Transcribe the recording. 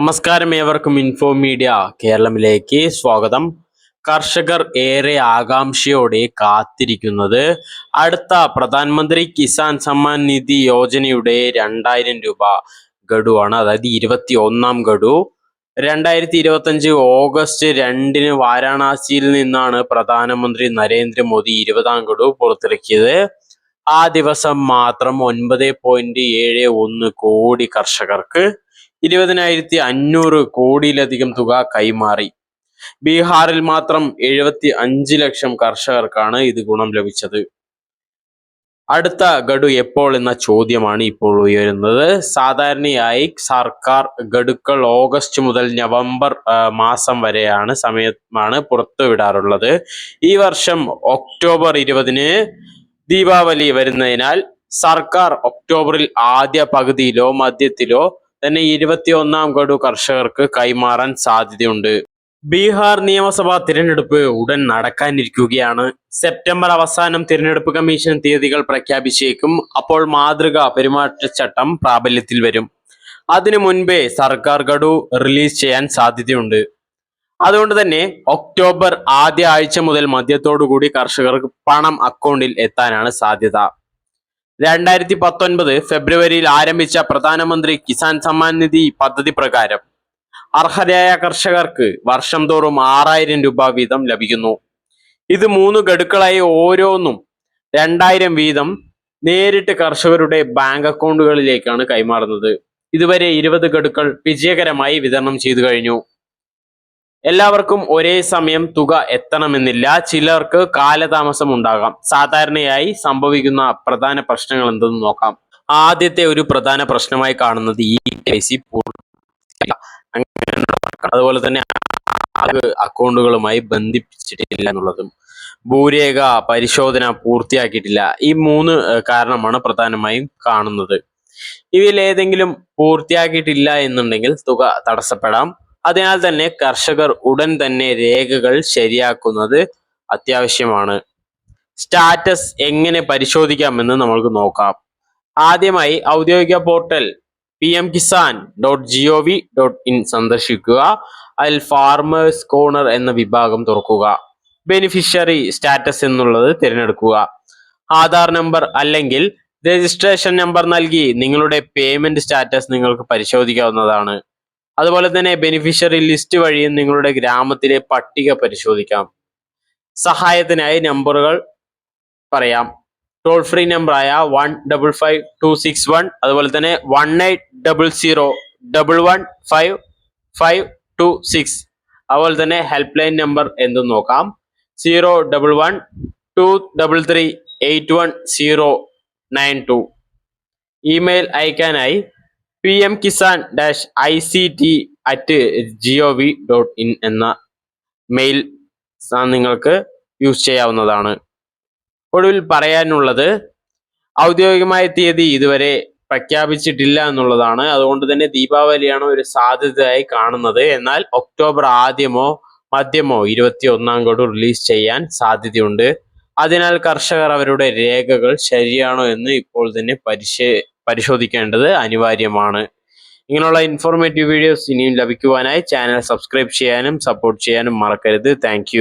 നമസ്കാരം ഏവർക്കും info media കേരളമിലേക്ക് സ്വാഗതം. കർഷകർ ഏറെ ആകാംക്ഷയോടെ കാത്തിരിക്കുന്നത് അടുത്ത പ്രധാനമന്ത്രി കിസാൻ സമ്മാൻ നിധി യോജനയുടെ രണ്ടായിരം രൂപ ഗഡുവാണ് അതായത് ഇരുപത്തി ഒന്നാം ഗഡു. രണ്ടായിരത്തി ഇരുപത്തഞ്ച് ഓഗസ്റ്റ് രണ്ടിന് വാരാണസിയിൽ നിന്നാണ് പ്രധാനമന്ത്രി നരേന്ദ്രമോദി ഇരുപതാം ഗഡു പുറത്തിറക്കിയത്. ആ ദിവസം മാത്രം ഒൻപത് പോയിന്റ് ഏഴ് ഒന്ന് കോടി കർഷകർക്ക് ഇരുപതിനായിരത്തി അഞ്ഞൂറ് കോടിയിലധികം തുക കൈമാറി. ബീഹാറിൽ മാത്രം എഴുപത്തി അഞ്ച് ലക്ഷം കർഷകർക്കാണ് ഇത് ഗുണം ലഭിച്ചത്. അടുത്ത ഗഡു എപ്പോൾ എന്ന ചോദ്യമാണ് ഇപ്പോൾ ഉയരുന്നത്. സാധാരണയായി സർക്കാർ ഗഡുക്കൾ ഓഗസ്റ്റ് മുതൽ നവംബർ മാസം വരെയാണ് സമയമാണ് പുറത്തുവിടാറുള്ളത്. ഈ വർഷം ഒക്ടോബർ ഇരുപതിന് ദീപാവലി വരുന്നതിനാൽ സർക്കാർ ഒക്ടോബറിൽ ആദ്യ പകുതിയിലോ മധ്യത്തിലോ തന്നെ ഇരുപത്തിയൊന്നാം ഗഡു കർഷകർക്ക് കൈമാറാൻ സാധ്യതയുണ്ട്. ബീഹാർ നിയമസഭാ തിരഞ്ഞെടുപ്പ് ഉടൻ നടക്കാനിരിക്കുകയാണ്. സെപ്റ്റംബർ അവസാനം തിരഞ്ഞെടുപ്പ് കമ്മീഷൻ തീയതികൾ പ്രഖ്യാപിച്ചേക്കും. അപ്പോൾ മാതൃക പെരുമാറ്റച്ചട്ടം പ്രാബല്യത്തിൽ വരും. അതിനു മുൻപേ സർക്കാർ ഗഡു റിലീസ് ചെയ്യാൻ സാധ്യതയുണ്ട്. അതുകൊണ്ട് തന്നെ ഒക്ടോബർ ആദ്യ ആഴ്ച മുതൽ മദ്യത്തോടുകൂടി കർഷകർക്ക് പണം അക്കൗണ്ടിൽ എത്താനാണ് സാധ്യത. രണ്ടായിരത്തി പത്തൊൻപത് ഫെബ്രുവരിയിൽ ആരംഭിച്ച പ്രധാനമന്ത്രി കിസാൻ സമ്മാൻ നിധി പദ്ധതി പ്രകാരം അർഹരായ കർഷകർക്ക് വർഷം തോറും ആറായിരം രൂപ വീതം ലഭിക്കുന്നു. ഇത് മൂന്ന് ഗഡുക്കളായി ഓരോന്നും രണ്ടായിരം വീതം നേരിട്ട് കർഷകരുടെ ബാങ്ക് അക്കൗണ്ടുകളിലേക്കാണ് കൈമാറുന്നത്. ഇതുവരെ ഇരുപത് ഗഡുക്കൾ വിജയകരമായി വിതരണം ചെയ്തു കഴിഞ്ഞു. എല്ലാവർക്കും ഒരേ സമയം തുക എത്തണമെന്നില്ല. ചിലർക്ക് കാലതാമസം ഉണ്ടാകാം സാധാരണയായി സംഭവിക്കുന്ന പ്രധാന പ്രശ്നങ്ങൾ എന്തെന്ന് നോക്കാം. ആദ്യത്തെ ഒരു പ്രധാന പ്രശ്നമായി കാണുന്നത് ഈ കെ സി അതുപോലെ തന്നെ അക്കൗണ്ടുകളുമായി ബന്ധിപ്പിച്ചിട്ടില്ല എന്നുള്ളതും ഭൂരേഖ പരിശോധന പൂർത്തിയാക്കിയിട്ടില്ല. ഈ മൂന്ന് കാരണമാണ് പ്രധാനമായും കാണുന്നത്. ഇവയിൽ ഏതെങ്കിലും പൂർത്തിയാക്കിയിട്ടില്ല എന്നുണ്ടെങ്കിൽ തുക തടസ്സപ്പെടാം. അതിനാൽ തന്നെ കർഷകർ ഉടൻ തന്നെ രേഖകൾ ശരിയാക്കുന്നത് അത്യാവശ്യമാണ്. സ്റ്റാറ്റസ് എങ്ങനെ പരിശോധിക്കാമെന്ന് നമ്മൾക്ക് നോക്കാം. ആദ്യമായി ഔദ്യോഗിക portal P M Kisan dot G O V dot in സന്ദർശിക്കുക. അതിൽ ഫാർമേഴ്സ് കോർണർ എന്ന വിഭാഗം തുറക്കുക. ബെനിഫിഷ്യറി സ്റ്റാറ്റസ് എന്നുള്ളത് തിരഞ്ഞെടുക്കുക. ആധാർ നമ്പർ അല്ലെങ്കിൽ രജിസ്ട്രേഷൻ നമ്പർ നൽകി നിങ്ങളുടെ പേയ്മെന്റ് സ്റ്റാറ്റസ് നിങ്ങൾക്ക് പരിശോധിക്കാവുന്നതാണ്. അതുപോലെ തന്നെ ബെനിഫിഷ്യറി ലിസ്റ്റ് വഴിയും നിങ്ങളുടെ ഗ്രാമത്തിലെ പട്ടിക പരിശോധിക്കാം. സഹായത്തിനായി നമ്പറുകൾ പറയാം. ടോൾ ഫ്രീ നമ്പറായ one double five two six one അതുപോലെ തന്നെ one eight double zero double one five five two six അതുപോലെ തന്നെ ഹെൽപ്പ് ലൈൻ നമ്പർ എന്തും നോക്കാം. Zero double one two double three eight one zero nine two email അയക്കാനായി P M Kisan dash I C T at G O V dot in എന്ന mail നിങ്ങൾക്ക് use ചെയ്യാവുന്നതാണ്. ഒടുവിൽ പറയാനുള്ളത് ഔദ്യോഗികമായ തീയതി ഇതുവരെ പ്രഖ്യാപിച്ചിട്ടില്ല എന്നുള്ളതാണ്. അതുകൊണ്ട് തന്നെ ദീപാവലിയാണ് ഒരു സാധ്യതയായി കാണുന്നത്. എന്നാൽ ഒക്ടോബർ ആദ്യമോ മധ്യമോ ഇരുപത്തി ഒന്നാം കോടി റിലീസ് ചെയ്യാൻ സാധ്യതയുണ്ട്. അതിനാൽ കർഷകർ അവരുടെ രേഖകൾ ശരിയാണോ എന്ന് ഇപ്പോൾ തന്നെ പരിശേ പരിശോധിക്കേണ്ടത് അനിവാര്യമാണ്. ഇങ്ങനെയുള്ള ഇൻഫോർമേറ്റീവ് വീഡിയോസ് ഇനിയും ലഭിക്കുവാനായി ചാനൽ സബ്സ്ക്രൈബ് ചെയ്യാനും സപ്പോർട്ട് ചെയ്യാനും മറക്കരുത്. താങ്ക്